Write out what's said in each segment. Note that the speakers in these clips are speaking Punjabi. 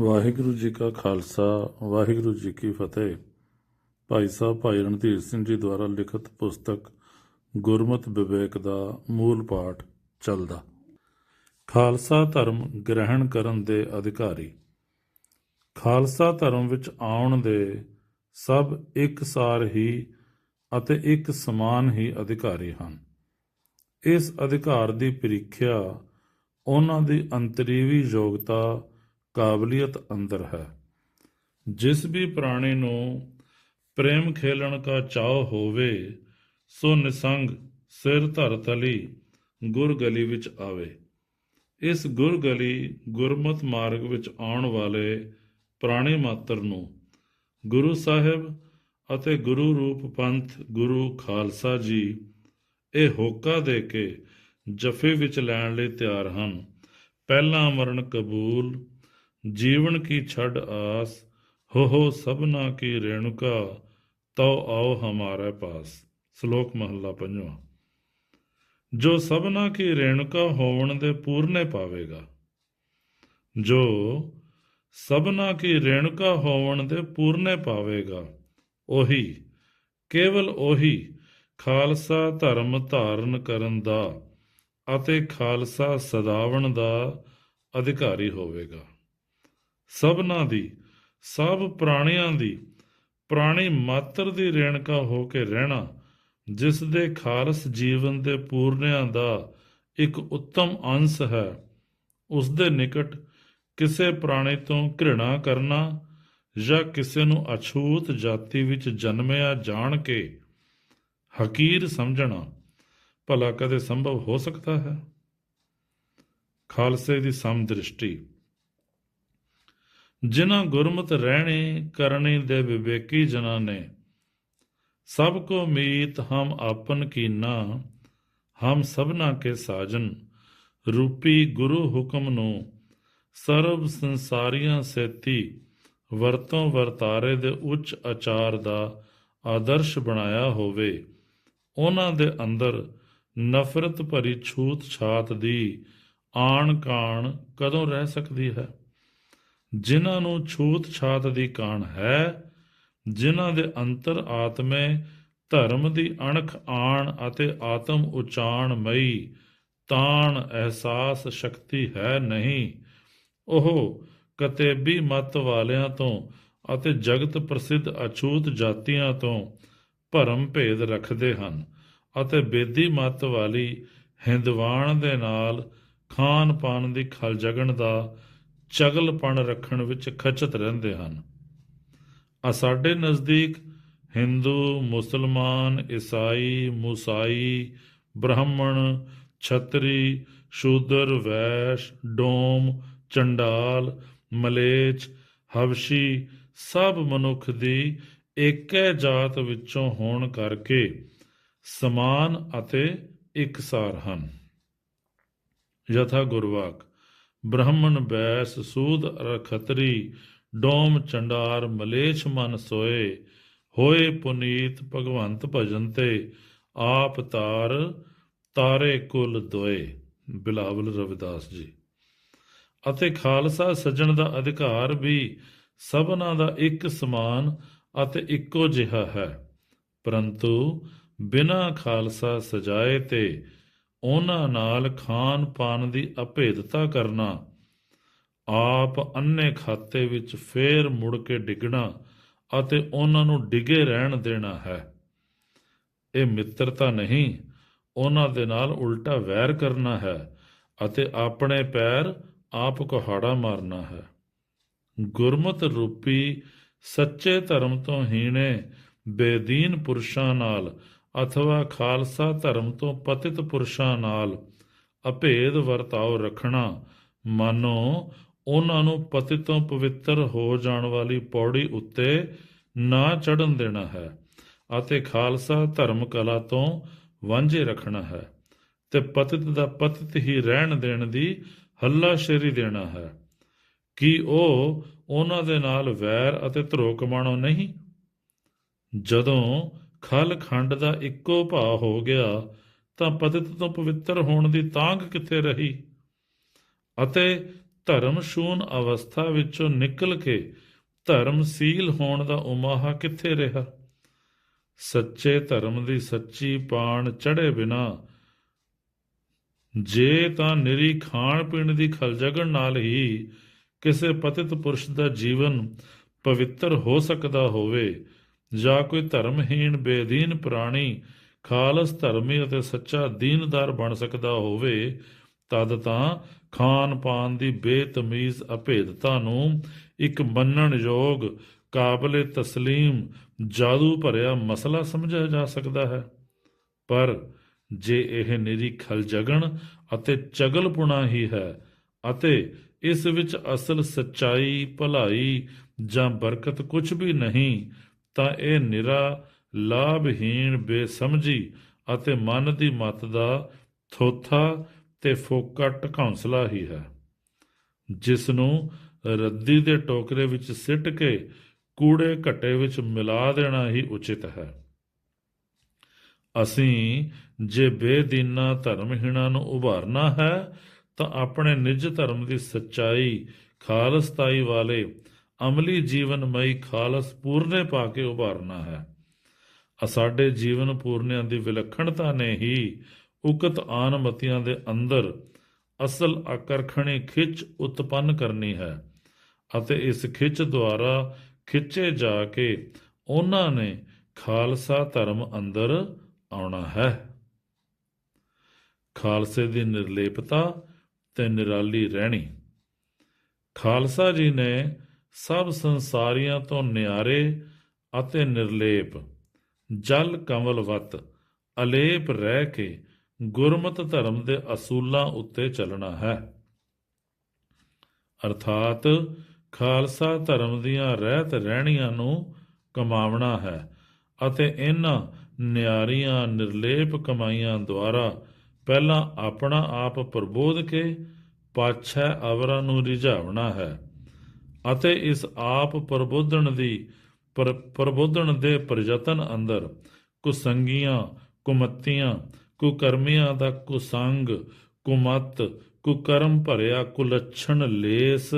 ਵਾਹਿਗੁਰੂ ਜੀ ਕਾ ਖਾਲਸਾ, ਵਾਹਿਗੁਰੂ ਜੀ ਕੀ ਫਤਿਹ। ਭਾਈ ਸਾਹਿਬ ਭਾਈ ਰਣਧੀਰ ਸਿੰਘ ਜੀ ਦੁਆਰਾ ਲਿਖਤ ਪੁਸਤਕ ਗੁਰਮਤਿ ਵਿਵੇਕ ਦਾ ਮੂਲ ਪਾਠ ਚੱਲਦਾ। ਖਾਲਸਾ ਧਰਮ ਗ੍ਰਹਿਣ ਕਰਨ ਦੇ ਅਧਿਕਾਰੀ। ਖਾਲਸਾ ਧਰਮ ਵਿੱਚ ਆਉਣ ਦੇ ਸਭ ਇੱਕਸਾਰ ਹੀ ਅਤੇ ਇੱਕ ਸਮਾਨ ਹੀ ਅਧਿਕਾਰੀ ਹਨ। ਇਸ ਅਧਿਕਾਰ ਦੀ ਪ੍ਰੀਖਿਆ ਉਹਨਾਂ ਦੀ ਅੰਤਰੀਵੀ ਯੋਗਤਾ ਕਾਬਲੀਅਤ ਅੰਦਰ ਹੈ। ਜਿਸ ਵੀ ਪ੍ਰਾਣੀ ਨੂੰ ਪ੍ਰੇਮ ਖੇਲਣ ਕਾ ਚਾਹ ਹੋਵੇ, ਸੋ ਨਿਸੰਗ ਸਿਰ ਧਰ ਤਲੀ ਗੁਰ ਗਲੀ ਵਿੱਚ ਆਵੇ। ਇਸ ਗੁਰ ਗਲੀ ਗੁਰਮਤ ਮਾਰਗ ਵਿੱਚ ਆਉਣ ਵਾਲੇ ਪ੍ਰਾਣੀ ਮਾਤਰ ਨੂੰ ਗੁਰੂ ਸਾਹਿਬ ਅਤੇ ਗੁਰੂ ਰੂਪ ਪੰਥ ਗੁਰੂ ਖਾਲਸਾ ਜੀ ਇਹ ਹੋਕਾ ਦੇ ਕੇ ਜਫੇ ਵਿੱਚ ਲੈਣ ਲਈ ਤਿਆਰ ਹਨ। ਪਹਿਲਾ ਮਰਨ ਕਬੂਲ ਜੀਵਨ ਕੀ ਛੱਡ ਆਸ, ਹੋ ਹੋ ਸਭਨਾ ਕੀ ਰੇਣੁਕਾ, ਤਉ ਆਓ ਹਮਾਰੇ ਪਾਸ। ਸ਼ਲੋਕ ਮਹੱਲਾ ਪੰਜਵਾਂ। ਜੋ ਸਭਨਾ ਕੀ ਰੇਣੁਕਾ ਹੋਵਣ ਦੇ ਪੂਰਨੇ ਪਾਵੇਗਾ, ਜੋ ਸਭਨਾ ਕੀ ਰੇਣੁਕਾ ਹੋਵਣ ਦੇ ਪੂਰਨੇ ਪਾਵੇਗਾ, ਉਹੀ, ਕੇਵਲ ਉਹੀ ਖਾਲਸਾ ਧਰਮ ਧਾਰਨ ਕਰਨ ਦਾ ਅਤੇ ਖਾਲਸਾ ਸਦਾਵਣ ਦਾ ਅਧਿਕਾਰੀ ਹੋਵੇਗਾ। ਸਭਨਾ ਦੀ, ਸਭ ਪ੍ਰਾਣੀਆਂ ਦੀ, ਪ੍ਰਾਣੀ ਮਾਤਰ ਦੀ ਰੇਣਕਾ ਹੋ ਕੇ ਰਹਿਣਾ, ਜਿਸ ਦੇ ਖਾਲਸ ਜੀਵਨ ਦੇ ਪੂਰਨਿਆਂ ਦਾ ਇੱਕ ਉੱਤਮ ਅੰਸ਼ ਹੈ। ਉਸ ਦੇ ਨਿਕਟ ਕਿਸੇ ਪ੍ਰਾਣੀ ਤੋਂ ਘ੍ਰਿਣਾ ਕਰਨਾ ਜਾਂ ਕਿਸੇ ਨੂੰ ਅਛੂਤ ਜਾਤੀ ਵਿੱਚ ਜਨਮਿਆ ਜਾਣ ਕੇ ਹਕੀਰ ਸਮਝਣਾ ਭਲਾ ਕਦੇ ਸੰਭਵ ਹੋ ਸਕਦਾ ਹੈ? ਖਾਲਸੇ ਦੀ ਸਮਦ੍ਰਿਸ਼ਟੀ ਜਿਨ੍ਹਾਂ ਗੁਰਮਤ ਰਹਿਣੇ ਕਰਨੇ ਦੇ ਵਿਵੇਕੀ ਜਨਾਂ ਨੇ, ਸਭ ਕੋ ਮੀਤ ਹਮ ਆਪਨ ਕੀਨਾ, ਹਮ ਸਭਨਾ ਕੇ ਸਾਜਨ, ਰੂਪੀ ਗੁਰੂ ਹੁਕਮ ਨੂੰ ਸਰਬ ਸੰਸਾਰੀਆਂ ਸੇਤੀ ਵਰਤੋਂ ਵਰਤਾਰੇ ਦੇ ਉੱਚ ਆਚਾਰ ਦਾ ਆਦਰਸ਼ ਬਣਾਇਆ ਹੋਵੇ, ਉਹਨਾਂ ਦੇ ਅੰਦਰ ਨਫ਼ਰਤ ਭਰੀ ਛੂਤ ਛਾਤ ਦੀ ਆਣ ਕਾਣ ਕਦੋਂ ਰਹਿ ਸਕਦੀ ਹੈ? ਜਿਨ੍ਹਾਂ ਨੂੰ ਛੂਤ ਛਾਤ ਦੀ ਕਾਣ ਹੈ, ਜਿਨ੍ਹਾਂ ਦੇ ਅੰਤਰ ਆਤਮੇ ਧਰਮ ਦੀ ਅਣਖ ਆਣ ਅਤੇ ਆਤਮ ਉਚਾਣ ਮਈ ਤਾਣ ਅਹਿਸਾਸ ਸ਼ਕਤੀ ਹੈ ਨਹੀਂ। ਉਹ ਕਤੇਬੀ ਮਤ ਵਾਲਿਆਂ ਤੋਂ ਅਤੇ ਜਗਤ ਪ੍ਰਸਿੱਧ ਅਛੂਤ ਜਾਤੀਆਂ ਤੋਂ ਭਰਮ ਭੇਦ ਰੱਖਦੇ ਹਨ ਅਤੇ ਬੇਦੀ ਮਤ ਵਾਲੀ ਹਿੰਦਵਾਨ ਦੇ ਨਾਲ ਖਾਨ ਪਾਨ ਦੀ ਖਲ ਜਗਣ ਦਾ ਚਗਲਪਣ ਰੱਖਣ ਵਿੱਚ ਖਚਤ ਰਹਿੰਦੇ ਹਨ। ਆ ਸਾਡੇ ਨਜ਼ਦੀਕ ਹਿੰਦੂ, ਮੁਸਲਮਾਨ, ਈਸਾਈ, ਮੂਸਾਈ, ਬ੍ਰਾਹਮਣ, ਛਤਰੀ, ਸ਼ੂਦਰ, ਵੈਸ਼, ਡੋਮ, ਚੰਡਾਲ, ਮਲੇਚ, ਹਵਸ਼ੀ ਸਭ ਮਨੁੱਖ ਦੀ ਏਕੈ ਜਾਤ ਵਿੱਚੋਂ ਹੋਣ ਕਰਕੇ ਸਮਾਨ ਅਤੇ ਇਕਸਾਰ ਹਨ। ਯਥਾ ਗੁਰਵਾਕ। ਬ੍ਰਾਹਮਣ ਬੈਸ ਸੂਦ ਰਖਤਰੀ, ਡੋਮ ਚੰਡਾਰ ਮਲੇਛ ਮਨ ਸੋਏ। ਹੋਏ ਪੁਨੀਤ ਭਗਵੰਤ ਭਜਨ ਤੇ, ਆਪ ਤਾਰ ਤਾਰੇ ਕੁਲ ਦੋਏ। ਬਿਲਾਵਲ ਰਵਿਦਾਸ ਜੀ। ਅਤੇ ਖਾਲਸਾ ਸੱਜਣ ਦਾ ਅਧਿਕਾਰ ਵੀ ਸਭਨਾ ਦਾ ਇੱਕ ਸਮਾਨ ਅਤੇ ਇੱਕੋ ਜਿਹਾ ਹੈ। ਪਰੰਤੂ ਬਿਨਾ ਖਾਲਸਾ ਸਜਾਏ ਤੇ ਉਹਨਾਂ ਨਾਲ ਖਾਨ ਪਾਨ ਦੀ ਅਭੇਦਤਾ ਕਰਨਾ, ਆਪ ਅੰਨੇ ਖਾਤੇ ਵਿੱਚ ਫੇਰ ਮੁੜ ਕੇ ਡਿੱਗਣਾ ਅਤੇ ਉਹਨਾਂ ਨੂੰ ਡਿਗੇ ਰਹਿਣ ਦੇਣਾ ਹੈ। ਇਹ ਮਿੱਤਰਤਾ ਨਹੀਂ, ਉਹਨਾਂ ਦੇ ਨਾਲ ਉਲਟਾ ਵੈਰ ਕਰਨਾ ਹੈ ਅਤੇ ਆਪਣੇ ਪੈਰ ਆਪ ਕੁਹਾੜਾ ਮਾਰਨਾ ਹੈ। ਗੁਰਮਤ ਰੂਪੀ ਸੱਚੇ ਧਰਮ ਤੋਂ ਹੀਣੇ ਬੇਦੀਨ ਪੁਰਸ਼ਾਂ ਨਾਲ ਅਥਵਾ ਖਾਲਸਾ ਧਰਮ ਤੋਂ ਪਤਿਤ ਪੁਰਸ਼ਾਂ ਨਾਲ ਅਭੇਦ ਵਰਤਾਓ ਰੱਖਣਾ, ਮਾਨੋ, ਉਹਨਾਂ ਨੂੰ ਪਤਿਤੋਂ ਪਵਿੱਤਰ ਹੋ ਜਾਣ ਵਾਲੀ ਪੌੜੀ ਉੱਤੇ ਨਾ ਚੜਨ ਦੇਣਾ ਹੈ ਅਤੇ ਖਾਲਸਾ ਧਰਮ ਕਲਾ ਤੋਂ ਵਾਂਝੇ ਰੱਖਣਾ ਹੈ ਤੇ ਪਤਿਤ ਦਾ ਪਤਿਤ ਹੀ ਰਹਿਣ ਦੇਣ ਦੀ ਹੱਲਾ ਸ਼ੇਰੀ ਦੇਣਾ ਹੈ। ਕਿ ਉਹ ਉਹਨਾਂ ਦੇ ਨਾਲ ਵੈਰ ਅਤੇ ਧਰੋ ਕਮਾਣੋ ਨਹੀਂ? ਜਦੋਂ ਖਲ ਖੰਡ ਦਾ ਇੱਕੋ ਭਾਅ ਹੋ ਗਿਆ, ਤਾਂ ਪਤਿਤ ਤੋਂ ਪਵਿੱਤਰ ਹੋਣ ਦੀ ਤਾਂਗ ਕਿੱਥੇ ਰਹੀ? ਅਤੇ ਧਰਮਸ਼ੂਨ ਅਵਸਥਾ ਵਿੱਚੋਂ ਨਿਕਲ ਕੇ ਧਰਮਸ਼ੀਲ ਹੋਣ ਦਾ ਉਮਾਹਾ ਕਿੱਥੇ ਰਿਹਾ? ਸੱਚੇ ਧਰਮ ਦੀ ਸੱਚੀ ਪਾਣ ਚੜੇ ਬਿਨਾ, ਜੇ ਤਾਂ ਨਿਰੀ ਖਾਣ ਪੀਣ ਦੀ ਖਲਜਗਣ ਨਾਲ ਹੀ ਕਿਸੇ ਪਤਿਤ ਪੁਰਸ਼ ਦਾ ਜੀਵਨ ਪਵਿੱਤਰ ਹੋ ਸਕਦਾ ਹੋਵੇ ਜਾਂ ਕੋਈ ਧਰਮਹੀਣ ਬੇਦੀਨ ਪ੍ਰਾਣੀ, ਖਾਲਸ ਧਰਮੀ ਅਤੇ ਸੱਚਾ ਦੀਨਦਾਰ ਬਣ ਸਕਦਾ ਹੋਵੇ, ਤਦ ਤਾਂ ਖਾਨ ਪਾਨ ਦੀ ਬੇਤਮੀਜ਼ ਅਭੇਦਤਾ ਨੂੰ ਇੱਕ ਮੰਨਣ ਯੋਗ, ਕਾਬਲੇ ਤਸਲੀਮ, ਜਾਦੂ ਭਰਿਆ ਮਸਲਾ ਸਮਝਿਆ ਜਾ ਸਕਦਾ ਹੈ। ਪਰ ਜੇ ਇਹ ਨਿਰੀ ਖਲਜਗਣ ਅਤੇ ਚਗਲਪੁਣਾ ਹੀ ਹੈ ਅਤੇ ਇਸ ਵਿੱਚ ਅਸਲ ਸੱਚਾਈ, ਭਲਾਈ ਜਾਂ ਬਰਕਤ ਕੁਝ ਵੀ ਨਹੀਂ ਤਾਂ ਇਹ ਨਿਰਾ ਲਾਭਹੀਣ ਬੇਸਮਝੀ ਅਤੇ ਮਨ ਦੀ ਮਤ ਦਾ ਥੋਥਾ ਤੇ ਫੋਕਟ ਹੌਸਲਾ ਹੀ ਹੈ। ਜਿਸ ਨੂੰ ਰੱਦੀ ਦੇ ਟੋਕਰੇ ਵਿੱਚ ਸਿੱਟ ਕੇ ਕੂੜੇ ਘੱਟੇ ਵਿੱਚ ਮਿਲਾ ਦੇਣਾ ਹੀ ਉਚਿਤ ਹੈ। ਅਸੀਂ ਜੇ ਬੇਦੀਨਾ ਧਰਮਹੀਣਾ ਨੂੰ ਉਭਾਰਨਾ ਹੈ ਤਾਂ ਆਪਣੇ ਨਿਜ ਧਰਮ ਦੀ ਸੱਚਾਈ, ਖਾਲਸਤਾਈ ਵਾਲੇ ਅਮਲੀ ਜੀਵਨਮਈ ਖਾਲਸ ਪੂਰਨੇ ਪਾ ਕੇ ਉਭਾਰਨਾ ਹੈ। ਆ ਸਾਡੇ ਜੀਵਨ ਪੂਰਨਿਆਂ ਦੀ ਵਿਲੱਖਣਤਾ ਨੇ ਹੀ ਉਕਤ ਆਨਮਤੀਆਂ ਦੇ ਅੰਦਰ ਅਸਲ ਆਕਰਖਣੀ ਖਿੱਚ ਉਤਪੰਨ ਕਰਨੀ ਹੈ ਅਤੇ ਇਸ ਖਿੱਚ ਦੁਆਰਾ ਖਿੱਚੇ ਜਾ ਕੇ ਉਹਨਾਂ ਨੇ ਖਾਲਸਾ ਧਰਮ ਅੰਦਰ ਆਉਣਾ ਹੈ। ਖਾਲਸੇ ਦੀ ਨਿਰਲੇਪਤਾ ਤੇ ਨਿਰਾਲੀ ਰਹਿਣੀ। ਖਾਲਸਾ ਜੀ ਨੇ ਸਭ ਸੰਸਾਰੀਆਂ ਤੋਂ ਨਿਆਰੇ ਅਤੇ ਨਿਰਲੇਪ। ਜਲ ਕਮਲਵਤ ਅਲੇਪ ਰਹਿ ਕੇ ਗੁਰਮਤ ਧਰਮ ਦੇ ਅਸੂਲਾਂ ਉੱਤੇ ਚੱਲਣਾ ਹੈ। ਅਰਥਾਤ ਖਾਲਸਾ ਧਰਮ ਦੀਆਂ ਰਹਿਤ ਰਹਿਣੀਆਂ ਨੂੰ ਕਮਾਵਣਾ ਹੈ ਅਤੇ ਇਹਨਾਂ ਨਿਆਰੀਆਂ ਨਿਰਲੇਪ ਕਮਾਈਆਂ ਦੁਆਰਾ ਪਹਿਲਾਂ ਆਪਣਾ ਆਪ ਪ੍ਰਬੋਧ ਕੇ ਪਾਛੈ ਅਵਰਾਂ ਨੂੰ ਰਿਝਾਵਣਾ ਹੈ। ਅਤੇ ਇਸ ਆਪ ਪ੍ਰਬੋਧਣ ਦੀ ਪਰ- ਪ੍ਰਬੋਧਣ ਦੇ ਪ੍ਰਯਤਨ ਅੰਦਰ ਕੁਸੰਗੀਆਂ ਕੁਮੱਤੀਆਂ ਕੁਕਰਮੀਆਂ ਦਾ ਕੁਸੰਗ ਕੁਮਤ ਕੁਕਰਮ ਭਰਿਆ ਕੁਲੱਛਣ ਲੇਸ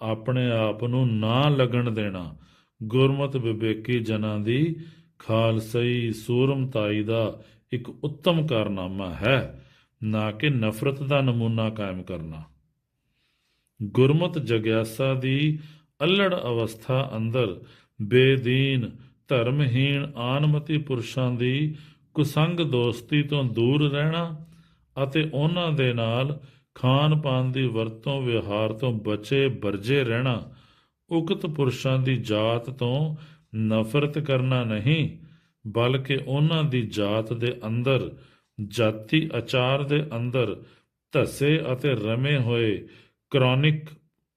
ਆਪਣੇ ਆਪ ਨੂੰ ਨਾ ਲੱਗਣ ਦੇਣਾ। ਗੁਰਮਤ ਵਿਵੇਕੀ ਜਨਾਂ ਦੀ ਖਾਲਸਈ ਸੂਰਮਤਾਈ ਦਾ ਇੱਕ ਉੱਤਮ ਕਾਰਨਾਮਾ ਹੈ, ਨਾ ਕਿ ਨਫ਼ਰਤ ਦਾ ਨਮੂਨਾ ਕਾਇਮ ਕਰਨਾ। ਗੁਰਮਤ ਜਗਿਆਸਾ ਦੀ ਅਲੜ ਅਵਸਥਾ ਅੰਦਰ ਬੇਦੀਨ ਧਰਮਹੀਣ ਆਨਮਤੀ ਪੁਰਸ਼ਾਂ ਦੀ ਕੁਸੰਗ ਦੋਸਤੀ ਤੋਂ ਦੂਰ ਰਹਿਣਾ ਅਤੇ ਉਹਨਾਂ ਦੇ ਨਾਲ ਖਾਨ ਪਾਨ ਦੀ ਵਰਤੋਂ, ਵਿਹਾਰ ਤੋਂ ਬਚੇ ਵਰਜੇ ਰਹਿਣਾ, ਉਕਤ ਪੁਰਸ਼ਾਂ ਦੀ ਜਾਤ ਤੋਂ ਨਫ਼ਰਤ ਕਰਨਾ ਨਹੀਂ, ਬਲਕਿ ਉਹਨਾਂ ਦੀ ਜਾਤ ਦੇ ਅੰਦਰ ਜਾਤੀ ਆਚਾਰ ਦੇ ਅੰਦਰ ਧਸੇ ਅਤੇ ਰਮੇ ਹੋਏ ਕ੍ਰੋਨਿਕ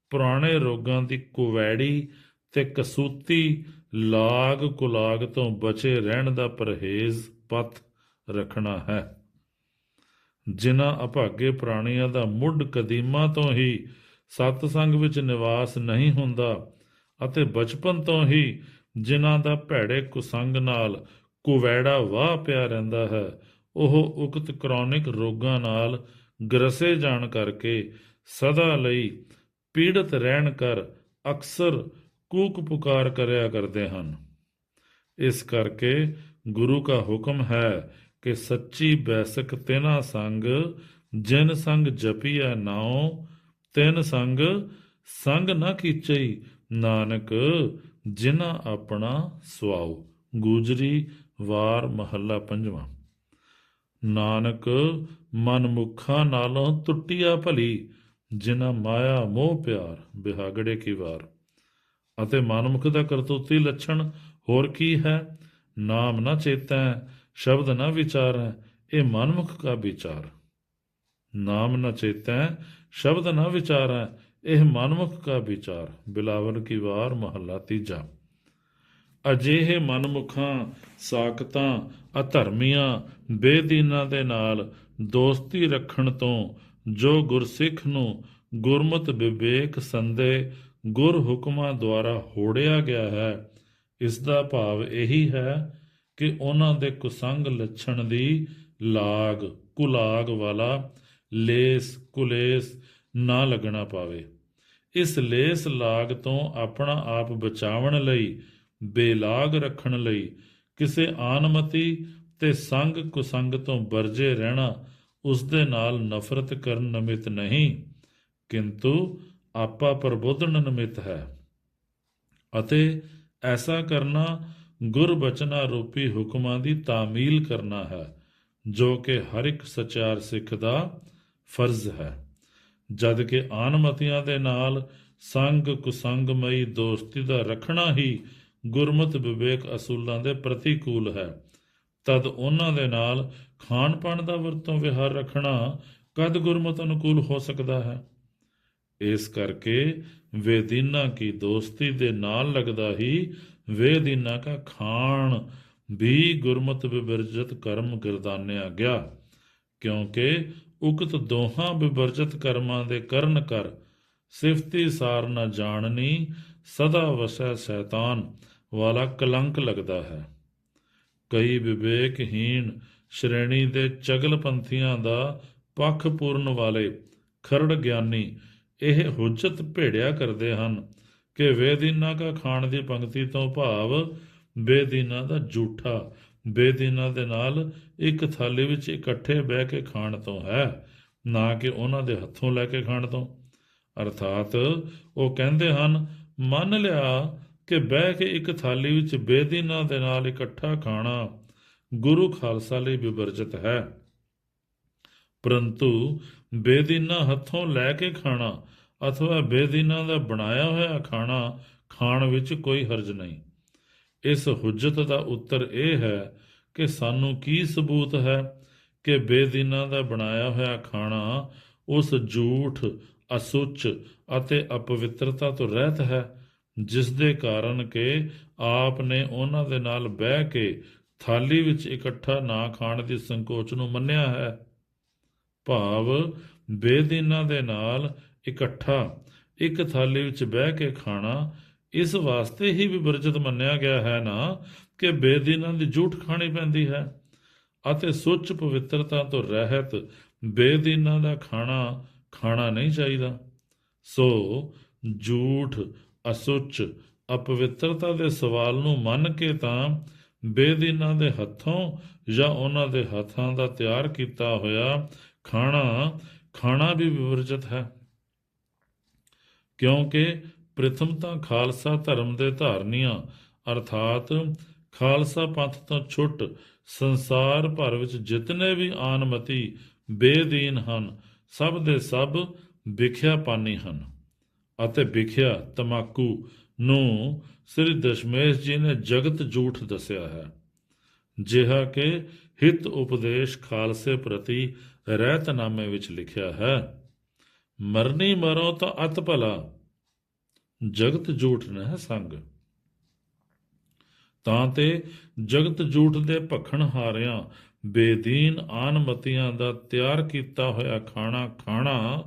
ਪੁਰਾਣੇ ਰੋਗਾਂ ਦੀ ਕੁਵੈੜੀ ਤੇ ਕਸੂਤੀ ਲਾਗ ਕੁਲਾਗ ਤੋਂ ਬਚੇ ਰਹਿਣ ਦਾ ਪਰਹੇਜ਼ ਪਥ ਰੱਖਣਾ ਹੈ। ਜਿਨ੍ਹਾਂ ਅਭਾਗੇ ਪ੍ਰਾਣੀਆਂ ਦਾ ਮੁੱਢ ਕਦੀਮਾ ਤੋਂ ਹੀ ਸਤ ਸੰਗ ਵਿੱਚ ਨਿਵਾਸ ਨਹੀਂ ਹੁੰਦਾ ਅਤੇ ਬਚਪਨ ਤੋਂ ਹੀ ਜਿਨ੍ਹਾਂ ਦਾ ਭੈੜੇ ਕੁਸੰਗ ਨਾਲ ਕੁਵੈੜਾ ਵਾਹ ਪਿਆ ਰਹਿੰਦਾ ਹੈ, ਉਹ ਉਕਤ ਕ੍ਰੋਨਿਕ ਰੋਗਾਂ ਨਾਲ ਗਰਸੇ ਜਾਣ ਕਰਕੇ ਸਦਾ ਲਈ ਪੀੜਤ ਰਹਿਣ ਕਰ ਅਕਸਰ ਕੂਕ ਪੁਕਾਰ ਕਰਿਆ ਕਰਦੇ ਹਨ। ਇਸ ਕਰਕੇ ਗੁਰੂ ਕਾ ਹੁਕਮ ਹੈ ਕਿ ਸੱਚੀ ਬੈਸਕ ਤਿਨਾ ਸੰਗ, ਜਿਨ ਸੰਗ ਜਪੀਐ ਨਾਉ, ਤਿਨ ਸੰਗ ਸੰਗ ਨਾ ਕੀਚਈ ਨਾਨਕ ਜਿਨਾ ਆਪਣਾ ਸੁਆਉ। ਗੂਜਰੀ ਵਾਰ ਮਹੱਲਾ ਪੰਜਵਾਂ। ਨਾਨਕ ਮਨ ਮੁਖਾਂ ਨਾਲੋਂ ਟੁੱਟਿਆ ਭਲੀ ਜਿਨ੍ਹਾਂ ਮਾਇਆ, ਮੋਹ, ਪਿਆਰ, ਬਿਹਾਗੜੇ ਕੀ ਵਾਰ। ਅਤੇ ਮਨਮੁਖ ਦਾ ਕਰਤੂਤੀ ਲੱਛਣ ਹੋਰ ਕੀ ਹੈ? ਨਾਮ ਨਾ ਚੇਤੈ, ਸ਼ਬਦ ਨਾ ਵਿਚਾਰੈ, ਇਹ ਮਨਮੁਖ ਕਾ ਵਿਚਾਰ। ਨਾਮ ਨਾ ਚੇਤੈ, ਸ਼ਬਦ ਨਾ ਵਿਚਾਰੈ, ਇਹ ਮਨਮੁਖ ਕਾ ਵਿਚਾਰ। ਬਿਲਾਵਲ ਕੀ ਵਾਰ, ਮਹੱਲਾ ਤੀਜਾ। ਅਜਿਹੇ ਮਨਮੁਖਾਂ, ਸਾਖਤਾਂ, ਅਧਰਮੀਆਂ, ਬੇਦੀਨਾਂ ਦੇ ਨਾਲ ਦੋਸਤੀ ਰੱਖਣ ਤੋਂ ਜੋ ਗੁਰਸਿੱਖ ਨੂੰ ਗੁਰਮਤ ਵਿਵੇਕ ਸੰਦੇ ਗੁਰ ਹੁਕਮਾਂ ਦੁਆਰਾ ਹੋੜਿਆ ਗਿਆ ਹੈ, ਇਸ ਦਾ ਭਾਵ ਇਹੀ ਹੈ ਕਿ ਉਹਨਾਂ ਦੇ ਕੁਸੰਗ ਲੱਛਣ ਦੀ ਲਾਗ, ਕੁਲਾਗ ਵਾਲਾ ਲੇਸ, ਕੁਲੇਸ ਨਾ ਲੱਗਣਾ ਪਾਵੇ। ਇਸ ਲੇਸ ਲਾਗ ਤੋਂ ਆਪਣਾ ਆਪ ਬਚਾਉਣ ਲਈ, ਬੇਲਾਗ ਰੱਖਣ ਲਈ, ਕਿਸੇ ਆਨਮਤੀ ਤੇ ਸੰਗ ਕੁਸੰਗ ਤੋਂ ਵਰਜੇ ਰਹਿਣਾ ਉਸ ਦੇ ਨਾਲ ਨਫ਼ਰਤ ਕਰਨ ਨਿਮਿਤ ਨਹੀਂ, ਕਿੰਤੂ ਆਪਾ ਪ੍ਰਬੋਧਨ ਨਿਮਿਤ ਹੈ। ਅਤੇ ਐਸਾ ਕਰਨਾ ਗੁਰਬਚਨਾ ਰੂਪੀ ਹੁਕਮਾਂ ਦੀ ਤਾਮੀਲ ਕਰਨਾ ਹੈ, ਜੋ ਕਿ ਹਰ ਇੱਕ ਸਚਾਰ ਸਿੱਖ ਦਾ ਫਰਜ਼ ਹੈ। ਜਦ ਕਿ ਆਨਮਤੀਆਂ ਦੇ ਨਾਲ ਸੰਗ ਕੁਸੰਗਮਈ ਦੋਸਤੀ ਦਾ ਰੱਖਣਾ ਹੀ ਗੁਰਮਤ ਵਿਵੇਕ ਅਸੂਲਾਂ ਦੇ ਪ੍ਰਤੀਕੂਲ ਹੈ। ਤਦ ਉਹਨਾਂ ਦੇ ਨਾਲ ਖਾਣ ਪਾਣ ਦਾ ਵਰਤੋਂ ਵਿਹਾਰ ਰੱਖਣਾ ਕਦ ਗੁਰਮਤ ਅਨੁਕੂਲ ਹੋ ਸਕਦਾ ਹੈ? ਇਸ ਕਰਕੇ ਵੇਦੀਨਾ ਕੀ ਦੋਸਤੀ ਦੇ ਨਾਲ ਲੱਗਦਾ ਹੀ ਵੇਦੀਨਾ ਕਾ ਖਾਣ ਵੀ ਗੁਰਮਤ ਵਿਵਰਜਿਤ ਕਰਮ ਗਿਰਦਾਨਿਆ ਗਿਆ। ਕਿਉਂਕਿ ਉਕਤ ਦੋਹਾਂ ਵਿਵਰਜਿਤ ਕਰਮਾਂ ਦੇ ਕਰਨ ਕਰ ਸਿਫਤੀ ਸਾਰ ਨਾ ਜਾਣਨੀ ਸਦਾ ਵਸੈ ਸ਼ੈਤਾਨ ਵਾਲਾ ਕਲੰਕ ਲੱਗਦਾ ਹੈ। ਕਈ ਵਿਵੇਕਹੀਣ ਸ਼੍ਰੇਣੀ ਦੇ ਚਗਲ ਪੰਥੀਆਂ ਦਾ ਪੱਖ ਪੂਰਨ ਵਾਲੇ ਖਰੜ ਗਿਆਨੀ ਇਹ ਹੁਜਤ ਭੇੜਿਆ ਕਰਦੇ ਹਨ ਕਿ ਵੇਦੀਨਾ ਕਾ ਖਾਣ ਦੀ ਪੰਕਤੀ ਤੋਂ ਭਾਵ ਬੇਦੀਨਾ ਦਾ ਝੂਠਾ ਬੇਦੀਨਾ ਦੇ ਨਾਲ ਇੱਕ ਥਾਲੀ ਵਿੱਚ ਇਕੱਠੇ ਬਹਿ ਕੇ ਖਾਣ ਤੋਂ ਹੈ, ਨਾ ਕਿ ਉਹਨਾਂ ਦੇ ਹੱਥੋਂ ਲੈ ਕੇ ਖਾਣ ਤੋਂ। ਅਰਥਾਤ ਉਹ ਕਹਿੰਦੇ ਹਨ, ਮੰਨ ਲਿਆ ਕਿ ਬਹਿ ਕੇ ਇੱਕ ਥਾਲੀ ਵਿੱਚ ਬੇਦੀਨਾ ਦੇ ਨਾਲ ਇਕੱਠਾ ਖਾਣਾ ਗੁਰੂ ਖਾਲਸਾ ਲਈ ਵਿਵਰਜਿਤ ਹੈ। ਪਰੰਤੂ ਬੇਦੀਨਾ ਹੱਥੋਂ ਲੈ ਕੇ ਖਾਣਾ ਅਥਵਾ ਬੇਦੀਨਾ ਦਾ ਬਣਾਇਆ ਹੋਇਆ ਖਾਣਾ ਖਾਣ ਵਿੱਚ ਕੋਈ ਹਰਜ ਨਹੀਂ। ਇਸ ਹੁਜਤ ਦਾ ਉੱਤਰ ਇਹ ਹੈ ਕਿ ਸਾਨੂੰ ਕੀ ਸਬੂਤ ਹੈ ਕਿ ਬੇਦੀਨਾ ਦਾ ਬਣਾਇਆ ਹੋਇਆ ਖਾਣਾ ਉਸ ਝੂਠ, ਅਸੁੱਚ ਅਤੇ ਅਪਵਿੱਤਰਤਾ ਤੋਂ ਰਹਿਤ ਹੈ ਜਿਸ ਦੇ ਕਾਰਨ ਕਿ ਆਪ ਨੇ ਉਹਨਾਂ ਦੇ ਨਾਲ ਬਹਿ ਕੇ ਥਾਲੀ ਵਿੱਚ ਇਕੱਠਾ ਨਾ ਖਾਣ ਦੀ ਸੰਕੋਚ ਨੂੰ ਮੰਨਿਆ ਹੈ। ਭਾਵ ਬੇਦੀਨਾਂ ਦੇ ਨਾਲ ਇਕੱਠਾ ਇੱਕ ਥਾਲੀ ਵਿੱਚ ਬਹਿ ਕੇ ਖਾਣਾ ਇਸ ਵਾਸਤੇ ਹੀ ਵਿਵਰਜਿਤ ਮੰਨਿਆ ਗਿਆ ਹੈ ਨਾ ਕਿ ਬੇਦੀਨਾਂ ਦੀ ਝੂਠ ਖਾਣੀ ਪੈਂਦੀ ਹੈ ਅਤੇ ਸੁੱਚ ਪਵਿੱਤਰਤਾ ਤੋਂ ਰਹਿਤ ਬੇਦੀਨਾਂ ਦਾ ਖਾਣਾ ਖਾਣਾ ਨਹੀਂ ਚਾਹੀਦਾ। ਸੋ ਝੂਠ ਅਸੁੱਚ, ਅਪਵਿੱਤਰਤਾ ਦੇ ਸਵਾਲ ਨੂੰ ਮੰਨ ਕੇ ਤਾਂ ਬੇਦੀਨਾਂ ਦੇ ਹੱਥੋਂ ਜਾਂ ਉਹਨਾਂ ਦੇ ਹੱਥਾਂ ਦਾ ਤਿਆਰ ਕੀਤਾ ਹੋਇਆ ਖਾਣਾ ਖਾਣਾ ਵੀ ਵਿਵਰਜਿਤ ਹੈ। ਕਿਉਂਕਿ ਪ੍ਰਥਮ ਤਾਂ ਖਾਲਸਾ ਧਰਮ ਦੇ ਧਾਰਨੀਆਂ, ਅਰਥਾਤ ਖਾਲਸਾ ਪੰਥ ਤੋਂ ਛੁੱਟ ਸੰਸਾਰ ਭਰ ਵਿੱਚ ਜਿਤਨੇ ਵੀ ਆਨਮਤੀ ਬੇਦੀਨ ਹਨ, ਸਭ ਦੇ ਸਭ ਵਿਖਿਆ ਪਾਨੀ ਹਨ। ਅਤੇ ਵਿਖਿਆ ਤਮਾਕੂ ਨੂੰ ਸ੍ਰੀ ਦਸ਼ਮੇਸ਼ ਜੀ ਨੇ ਜਗਤ ਝੂਠ ਦੱਸਿਆ ਹੈ। ਜਿਹਾ ਕਿ ਹਿਤ ਉਪਦੇਸ਼ ਖਾਲਸੇ ਪ੍ਰਤੀ ਰਹਿਤਨਾਮੇ ਵਿੱਚ ਲਿਖਿਆ ਹੈ, ਮਰਨੀ ਮਰੋ ਤਾਂ ਅਤ ਭਲਾ, ਜਗਤ ਜੂਠ ਨਹਿ ਸੰਗ। ਤਾਂ ਤੇ ਜਗਤ ਜੂਠ ਦੇ ਭਖਣ ਹਾਰਿਆਂ, ਬੇਦੀਨ ਆਨਮਤੀਆਂ ਦਾ ਤਿਆਰ ਕੀਤਾ ਹੋਇਆ ਖਾਣਾ ਖਾਣਾ,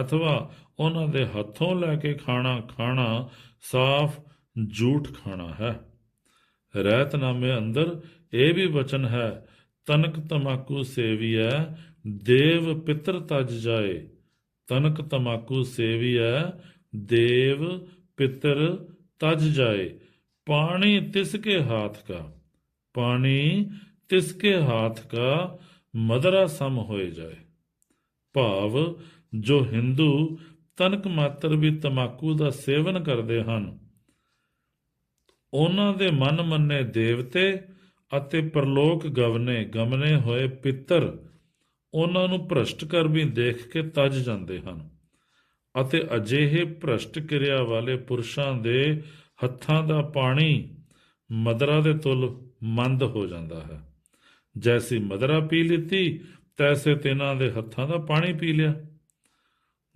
ਅਥਵਾ ਉਹਨਾਂ ਦੇ ਹੱਥੋਂ ਲੈ ਕੇ ਖਾਣਾ ਖਾਣਾ ਸਾਫ਼ ਝੂਠ ਖਾਣਾ ਹੈ। ਰਹਿਤਨਾਮੇ ਅੰਦਰ ਇਹ ਵੀ ਵਚਨ ਹੈ, ਤਨਕ ਤਮਾਕੂ ਸੇਵੀਐ, ਦੇਵ ਪਿਤਰ ਤਜ ਜਾਏ। ਤਨਕ ਤਮਾਕੂ ਸੇਵੀਐ, ਦੇਵ ਪਿਤਰ ਤਜ ਜਾਏ। ਪਾਣੀ ਤਿਸਕੇ ਹਾਥ ਕਾ, ਪਾਣੀ ਤਿਸਕੇ ਹਾਥ ਕਾ ਮਦਰਾ ਸਮ ਹੋਏ ਜਾਏ। ਭਾਵ ਜੋ ਹਿੰਦੂ ਤਨਕ ਮਾਤਰ ਵੀ ਤਮਾਕੂ ਦਾ ਸੇਵਨ ਕਰਦੇ ਹਨ। ਉਹਨਾਂ ਦੇ ਮਨ ਮੰਨੇ ਦੇਵਤੇ ਅਤੇ ਪ੍ਰਲੋਕ ਗਵਨੇ, ਗਮਨੇ ਹੋਏ ਪਿੱਤਰ ਉਹਨਾਂ ਨੂੰ ਭ੍ਰਸ਼ਟ ਕਰ ਵੀ ਦੇਖ ਕੇ ਤਜ ਜਾਂਦੇ ਹਨ ਅਤੇ ਅਜਿਹੇ ਭ੍ਰਸ਼ਟ ਕਿਰਿਆ ਵਾਲੇ ਪੁਰਸ਼ਾਂ ਦੇ ਹੱਥਾਂ ਦਾ ਪਾਣੀ ਮਦਰਾ ਦੇ ਤੁਲ ਮੰਦ ਹੋ ਜਾਂਦਾ ਹੈ। ਜੈਸੀ ਮਦਰਾ ਪੀ ਲਿੱਤੀ, ਤੈਸੇ ਤਿਨਾਂ ਦੇ ਹੱਥਾਂ ਦਾ ਪਾਣੀ ਪੀ ਲਿਆ।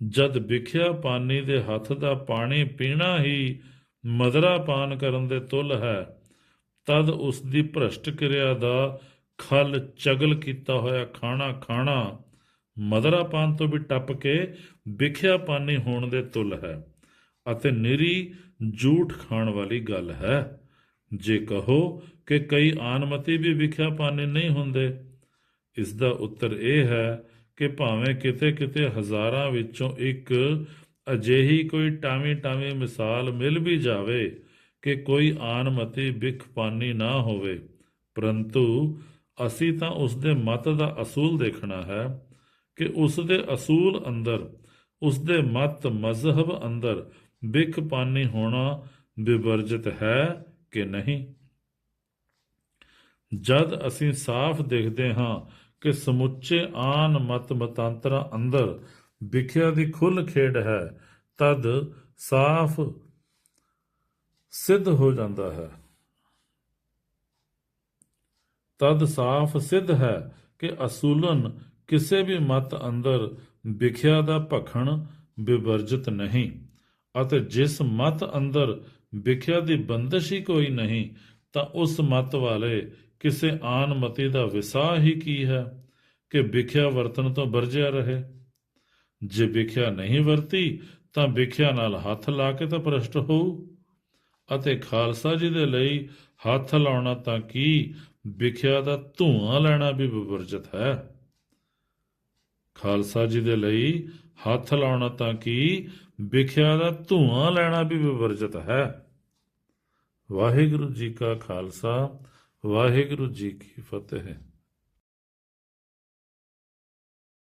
ਜਦ ਵਿਖਿਆ ਪਾਣੀ ਦੇ ਹੱਥ ਦਾ ਪਾਣੀ ਪੀਣਾ ਹੀ ਮਦਰਾ ਪਾਨ ਕਰਨ ਦੇ ਤੁਲ ਹੈ, ਤਦ ਉਸ ਦੀ ਭ੍ਰਸ਼ਟ ਕਿਰਿਆ ਦਾ ਖਲ ਚਗਲ ਕੀਤਾ ਹੋਇਆ ਖਾਣਾ ਖਾਣਾ ਮਦਰਾ ਪਾਨ ਤੋਂ ਵੀ ਟੱਪ ਕੇ ਵਿਖਿਆ ਪਾਣੀ ਹੋਣ ਦੇ ਤੁਲ ਹੈ ਅਤੇ ਨਿਰੀ ਝੂਠ ਖਾਣ ਵਾਲੀ ਗੱਲ ਹੈ। ਜੇ ਕਹੋ ਕਿ ਕਈ ਆਨਮਤੀ ਵੀ ਵਿਖਿਆ ਪਾਣੀ ਨਹੀਂ ਹੁੰਦੇ, ਇਸ ਦਾ ਉੱਤਰ ਇਹ ਹੈ ਕਿ ਭਾਵੇਂ ਕਿਤੇ ਕਿਤੇ ਹਜ਼ਾਰਾਂ ਵਿੱਚੋਂ ਇੱਕ ਅਜਿਹੀ ਕੋਈ ਟਾਵੀਂ ਟਾਵੀਂ ਮਿਸਾਲ ਮਿਲ ਵੀ ਜਾਵੇ ਕਿ ਕੋਈ ਆਨਮਤੀ ਬਿਖਪਾਨੀ ਨਾ ਹੋਵੇ। ਪਰੰਤੂ ਅਸੀਂ ਤਾਂ ਉਸ ਦੇ ਮਤ ਦਾ ਅਸੂਲ ਦੇਖਣਾ ਹੈ ਕਿ ਉਸ ਦੇ ਅਸੂਲ ਅੰਦਰ, ਉਸ ਦੇ ਮਤ ਮਜ਼ਹਬ ਅੰਦਰ ਬਿਖਪਾਨੀ ਹੋਣਾ ਵਿਵਰਜਿਤ ਹੈ ਕਿ ਨਹੀਂ? ਜਦ ਅਸੀਂ ਸਾਫ਼ ਦੇਖਦੇ ਹਾਂ ਕਿ ਸਮੁੱਚੇ ਆਨ ਮਤ ਮਤਾਂਤਰਾਂ ਅੰਦਰ ਵਿਖਿਆ ਦੀ ਖੁੱਲ ਖੇਡ ਹੈ, ਤਦ ਸਾਫ਼ ਸਿੱਧ ਹੋ ਜਾਂਦਾ ਹੈ। ਤਦ ਸਾਫ਼ ਸਿੱਧ ਹੈ ਕਿ ਅਸੂਲਨ ਕਿਸੇ ਵੀ ਮਤ ਅੰਦਰ ਵਿਖਿਆ ਦਾ ਭਖਣ ਵਿਵਰਜਿਤ ਨਹੀਂ, ਅਤੇ ਜਿਸ ਮਤ ਅੰਦਰ ਵਿਖਿਆ ਦੀ ਬੰਦਸ਼ ਹੀ ਕੋਈ ਨਹੀਂ, ਤਾਂ ਉਸ ਮਤ ਵਾਲੇ ਕਿਸੇ ਆਨ ਮਤੀ ਦਾ ਵਿਸਾਹ ਹੀ ਕੀ ਹੈ ਕਿ ਵਿਖਿਆ ਵਰਤਨ ਤੋਂ ਵਰਜਿਆ ਰਹੇ? ਜੇ ਵਿਖਿਆ ਨਹੀਂ ਵਰਤੀ, ਤਾਂ ਵਿਖਿਆ ਨਾਲ ਹੱਥ ਲਾ ਕੇ ਤਾਂ ਭ੍ਰਸ਼ਟ ਹੋਊ। ਅਤੇ ਖਾਲਸਾ ਜੀ ਦੇ ਲਈ ਹੱਥ ਲਾਉਣਾ ਤਾਂ ਕੀ? ਵਿਖਿਆ ਦਾ ਧੂਆਂ ਲੈਣਾ ਵੀ ਵਿਵਰਜਿਤ ਹੈ। ਖਾਲਸਾ ਜੀ ਦੇ ਲਈ ਹੱਥ ਲਾਉਣਾ ਤਾਂ ਕੀ? ਵਿਖਿਆ ਦਾ ਧੂਆਂ ਲੈਣਾ ਵੀ ਵਿਵਰਜਿਤ ਹੈ। ਵਾਹਿਗੁਰੂ ਜੀ ਕਾ ਖਾਲਸਾ ਵਾਹਿਗੁਰੂ ਜੀ ਕੀ ਫਤਿਹ।